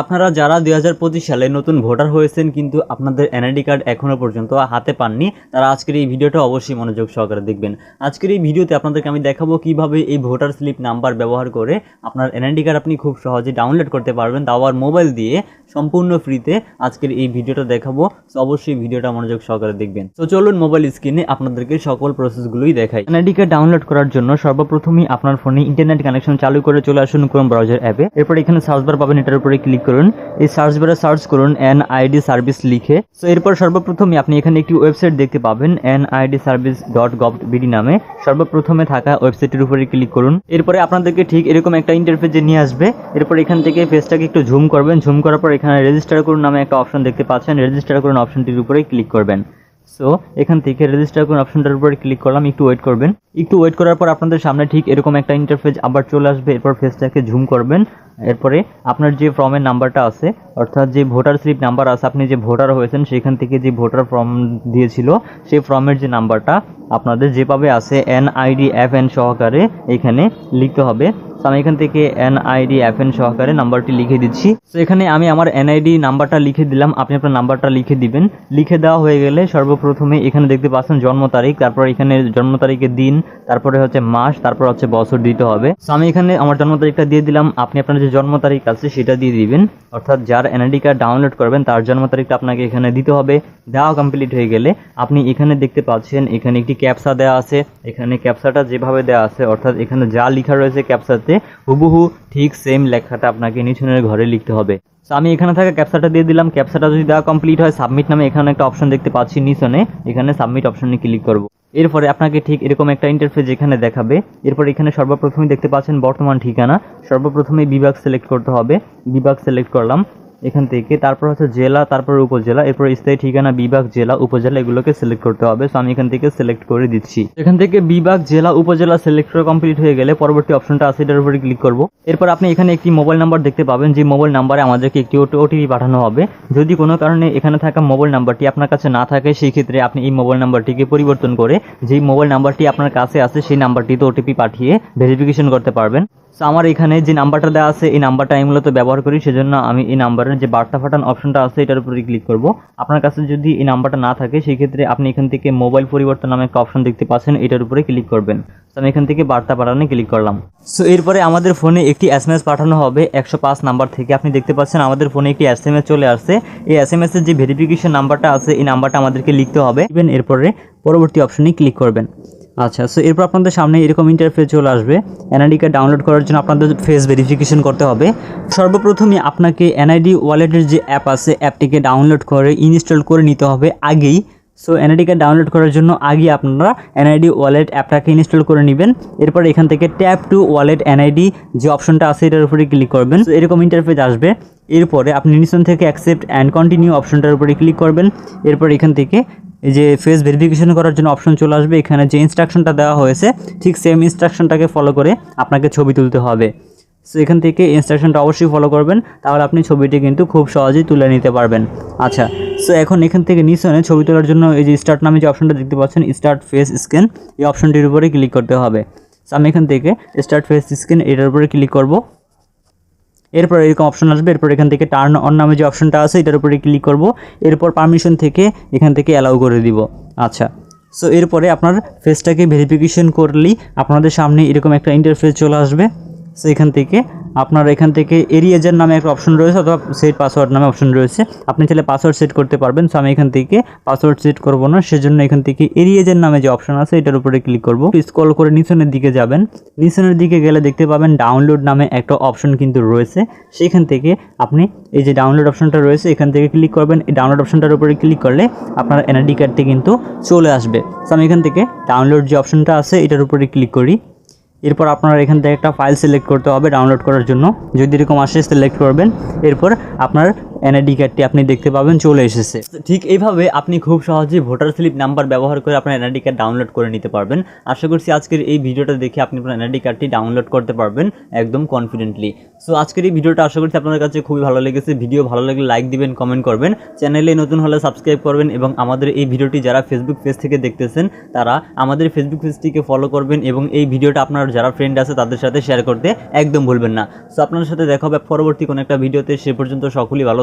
আপনারা যারা দু হাজার পঁচিশ সালে নতুন ভোটার হয়েছেন কিন্তু আপনাদের এনআইডি কার্ড এখনও পর্যন্ত হাতে পাননি, তারা আজকের এই ভিডিওটা অবশ্যই মনোযোগ সহকারে দেখবেন। আজকের এই ভিডিওতে আপনাদেরকে আমি দেখাবো কীভাবে এই ভোটার স্লিপ নাম্বার ব্যবহার করে আপনার এনআইডি কার্ড আপনি খুব সহজে ডাউনলোড করতে পারবেন, তাও আবার মোবাইল দিয়ে, সম্পূর্ণ ফ্রিতে আজকের এই ভিডিওটা দেখাবো। তো অবশ্যই ভিডিওটা মনোযোগ সহকারে দেখবেন। তো চলুন মোবাইল স্ক্রিনে আপনাদেরকে সকল প্রসেসগুলোই দেখাই। এনআইডি কার্ড ডাউনলোড করার জন্য সর্বপ্রথমই আপনার ফোনে ইন্টারনেট কানেকশন চালু করে চলে আসুন ক্রোম ব্রাউজার অ্যাপে। এরপর এখানে সার্চ বার পাবেন, এটার উপরে ক্লিক করুন। এই সার্চ বারে সার্চ করুন এন আইডি সার্ভিস লিখে। সো এরপর সর্বপ্রথমে আপনি এখানে একটি ওয়েবসাইট দেখতে পাবেন N ID service dot gov BD নামে। সর্বপ্রথমে থাকা ওয়েবসাইটের উপরে ক্লিক করুন। এরপরে আপনাদেরকে ঠিক এরকম একটা ইন্টারফেসে নিয়ে আসবে। এরপর এখান থেকে পেজটাকে একটু ঝুম করবেন। ঝুম করার পর এখানে রেজিস্টার করুন নামে একটা অপশন দেখতে পাচ্ছেন। রেজিস্টার করুন অপশনটির উপরে ক্লিক করবেন। সো এখান থেকে রেজিস্টার করুন অপশনটার উপরে ক্লিক করলাম, একটু ওয়েট করবেন। একটু ওয়েট করার পর আপনাদের সামনে ঠিক এরকম একটা ইন্টারফেস আবার চলে আসবে, এরপর ফেসটাকে ঝুম করবেন। এরপরে আপনার যে ফর্মের নাম্বারটা আছে, অর্থাৎ যে ভোটার স্লিপ নাম্বার আছে, আপনি যে ভোটার হয়েছেন, সেখান থেকে যে ভোটার ফর্ম দিয়েছিল, সেই ফর্মের যে নাম্বারটা আপনাদের যেভাবে আছে এন আইডি এফ এন সহকারে এখানে লিখতে হবে। তো আমি এখান থেকে এন আইডি এফ এন সহকারে নাম্বারটি লিখে দিচ্ছি। তো এখানে আমি আমার এনআইডি নাম্বারটা লিখে দিলাম। আপনি আপনার নাম্বারটা লিখে দিবেন। লিখে দেওয়া হয়ে গেলে সর্বপ্রথমে এখানে দেখতে পাচ্ছেন জন্ম তারিখ, তারপর এখানে জন্ম তারিখের দিন, তারপরে হচ্ছে মাস, তারপর হচ্ছে বছর দিতে হবে। তো আমি এখানে আমার জন্ম তারিখটা দিয়ে দিলাম। আপনি আপনার যে জন্ম তারিখ আছে সেটা দিয়ে দিবেন। অর্থাৎ যার এনআইডি কার্ড ডাউনলোড করবেন, তার জন্ম তারিখটা আপনাকে এখানে দিতে হবে। দেওয়া কমপ্লিট হয়ে গেলে আপনি এখানে দেখতে পাচ্ছেন এখানে একটি ক্যাপসা দেওয়া আছে। এখানে ক্যাপসাটা যেভাবে দেওয়া আছে, অর্থাৎ এখানে যা লেখা রয়েছে ক্যাপসাতে হুবহু ঠিক সেম লেখাটা আপনাকে নিচনের ঘরে লিখতে হবে। তো আমি এখানে থাকা ক্যাপসাটা দিয়ে দিলাম। ক্যাপসাটা যদি দেওয়া কমপ্লিট হয় সাবমিট নামে এখানে একটা অপশন দেখতে পাচ্ছি নিচনে এখানে সাবমিট অপশনে ক্লিক করব। এরপরে আপনাকে ঠিক এরকম একটা ইন্টারফেস এখানে দেখাবে, এরপর এখানে সর্বপ্রথমে দেখতে পাচ্ছেন বর্তমান ঠিকানা। সর্বপ্রথমে বিভাগ সিলেক্ট করতে হবে। বিভাগ সিলেক্ট করলাম। এখান থেকে, তারপর হচ্ছে জেলা, তারপর উপজেলা, এরপর স্থায়ী ঠিকানা, বিভাগ, জেলা, উপজেলা এগুলোকে সিলেক্ট করতে হবে। সো আমি এখান থেকে সিলেক্ট করে দিচ্ছি। এখান থেকে বিভাগ, জেলা, উপজেলা সিলেক্ট করে কমপ্লিট হয়ে গেলে পরবর্তী অপশনটা আছে, এটার উপরে ক্লিক করব। এরপর আপনি এখানে একটি মোবাইল নাম্বার দেখতে পাবেন, যে মোবাইল নাম্বারে আমাদেরকে একটি ওটিপি পাঠানো হবে। যদি কোনো কারণে এখানে থাকা মোবাইল নাম্বারটি আপনার কাছে না থাকে, সেই ক্ষেত্রে আপনি এই মোবাইল নাম্বারটিকে পরিবর্তন করে যেই মোবাইল নাম্বারটি আপনার কাছে আছে, সেই নাম্বারটিতে ওটিপি পাঠিয়ে ভেরিফিকেশন করতে পারবেন। তো আমার এখানে যে নাম্বারটা দেওয়া আছে, এই নাম্বারটা আমি মূলত ব্যবহার করি, সেজন্য আমি এই নাম্বারের যে বার্তা ফাটান অপশনটা আছে, এটার উপরে ক্লিক করব। আপনার কাছে যদি এই নাম্বারটা না থাকে সেই ক্ষেত্রে আপনি এখান থেকে মোবাইল পরিবর্তন নামে একটা অপশন দেখতে পাচ্ছেন, এটার উপরে ক্লিক করবেন। তো আমি এখান থেকে বার্তা পাঠানো ক্লিক করলাম। সো এরপরে আমাদের ফোনে একটি এস এম এস পাঠানো হবে, একশো পাঁচ নাম্বার থেকে। আপনি দেখতে পাচ্ছেন আমাদের ফোনে একটি এস এম এস চলে আসছে। এই এস এম এস এর যে ভেরিফিকেশন নাম্বারটা আছে, এই নাম্বারটা আমাদেরকে লিখতে হবে। ইভেন এরপরে পরবর্তী অপশনে ক্লিক করবেন। আচ্ছা সো এরপর আপনাদের সামনে এরকম ইন্টারফেস চলে আসবে। এনআইডি কার্ড ডাউনলোড করার জন্য আপনাদের ফেস ভেরিফিকেশন করতে হবে। সর্বপ্রথমে আপনাকে এনআইডি ওয়ালেটের যে অ্যাপ আছে অ্যাপটিকে ডাউনলোড করে ইনস্টল করে নিতে হবে আগেই। সো এনআইডি কার্ড ডাউনলোড করার জন্য আগে আপনারা এনআইডি ওয়ালেট অ্যাপটাকে ইনস্টল করে নেবেন। এরপর এখান থেকে ট্যাপ টু ওয়ালেট এনআইডি যে অপশনটা আছে, এটার উপরে ক্লিক করবেন। সো এরকম ইন্টারফেস আসবে। এরপরে আপনি নিচন থেকে অ্যাকসেপ্ট অ্যান্ড কন্টিনিউ অপশনটার উপরে ক্লিক করবেন। এরপর এখান থেকে এই যে ফেস ভেরিফিকেশন করার জন্য অপশন চলে আসবে। এখানে যে ইনস্ট্রাকশনটা দেওয়া হয়েছে, ঠিক সেম ইনস্ট্রাকশনটাকে ফলো করে আপনাকে ছবি তুলতে হবে। সো এখান থেকে ইনস্ট্রাকশনটা অবশ্যই ফলো করবেন, তাহলে আপনি ছবিটি কিন্তু খুব সহজেই তুলে নিতে পারবেন। আচ্ছা সো এখন এখান থেকে নিচনে ছবি তোলার জন্য এই যে স্টার্ট নামে যে অপশনটা দেখতে পাচ্ছেন স্টার্ট ফেস স্ক্যান এই অপশনটির উপরে ক্লিক করতে হবে। সো আমি এখান থেকে স্টার্ট ফেস স্ক্যান এটার উপরে ক্লিক করব। এরপর এরকম অপশন আসবে, এরপর এখান থেকে টার্ন অন নামে যে অপশনটা আছে, এটার উপরে ক্লিক করব, এরপর পারমিশন থেকে এখান থেকে অ্যালাউ করে দিব। আচ্ছা সো এরপরে আপনার ফেসটাকে ভেরিফিকেশন করলেই আপনাদের সামনে এরকম একটা ইন্টারফেস চলে আসবে। সো এখান থেকে আপনার এখান থেকে এরিয়েজার নামে একটা অপশন রয়েছে অথবা সেট পাসওয়ার্ড নামে অপশন রয়েছে। আপনি চাইলে পাসওয়ার্ড সেট করতে পারবেন। সো আমি এখান থেকে পাসওয়ার্ড সেট করব না। সেজন্য এখান থেকে এরিয়েজার নামে যে অপশন আছে, এটার উপরে ক্লিক করব। স্ক্রল করে নিচনের দিকে যাবেন। নিচনের দিকে গেলে দেখতে পাবেন ডাউনলোড নামে একটা অপশন কিন্তু রয়েছে। সেখান থেকে আপনি এই যে ডাউনলোড অপশনটা রয়েছে, এখান থেকে ক্লিক করবেন। এই ডাউনলোড অপশনটার উপরে ক্লিক করলে আপনার এনআইডি কার্ডটি কিন্তু চলে আসবে। সো আমি এখান থেকে ডাউনলোড যে অপশনটা আছে, এটার উপরে ক্লিক করি। এরপর আপনারা এখান থেকে একটা ফাইল সিলেক্ট করতে হবে ডাউনলোড করার জন্য। যদি এরকম আসে সিলেক্ট করবেন। এরপর আপনার এনআইডি কার্ডটি আপনি দেখতে পাবেন, চলে এসেছে। ঠিক এইভাবে আপনি খুব সহজেই ভোটার স্লিপ নাম্বার ব্যবহার করে আপনার এনআইডি কার্ড ডাউনলোড করে নিতে পারবেন। আশা করছি আজকের এই ভিডিওটা দেখে আপনি আপনার এনআইডি কার্ডটি ডাউনলোড করতে পারবেন একদম কনফিডেন্টলি সো আজকের এই ভিডিওটা আশা করছি আপনাদের কাছে খুবই ভালো লেগেছে। ভিডিও ভালো লাগলে লাইক দিবেন কমেন্ট করবেন। চ্যানেলে নতুন হলে সাবস্ক্রাইব করবেন এবং আমাদের এই ভিডিওটি যারা ফেসবুক পেজ থেকে দেখতেছেন, তারা আমাদের ফেসবুক পেজটিকে ফলো করবেন এবং এই ভিডিওটা আপনার যারা ফ্রেন্ড আছে, তাদের সাথে শেয়ার করতে একদম ভুলবেন না। সো আপনার সাথে দেখা হবে পরবর্তী কোনো একটা ভিডিওতে। সে পর্যন্ত সকলেই ভালো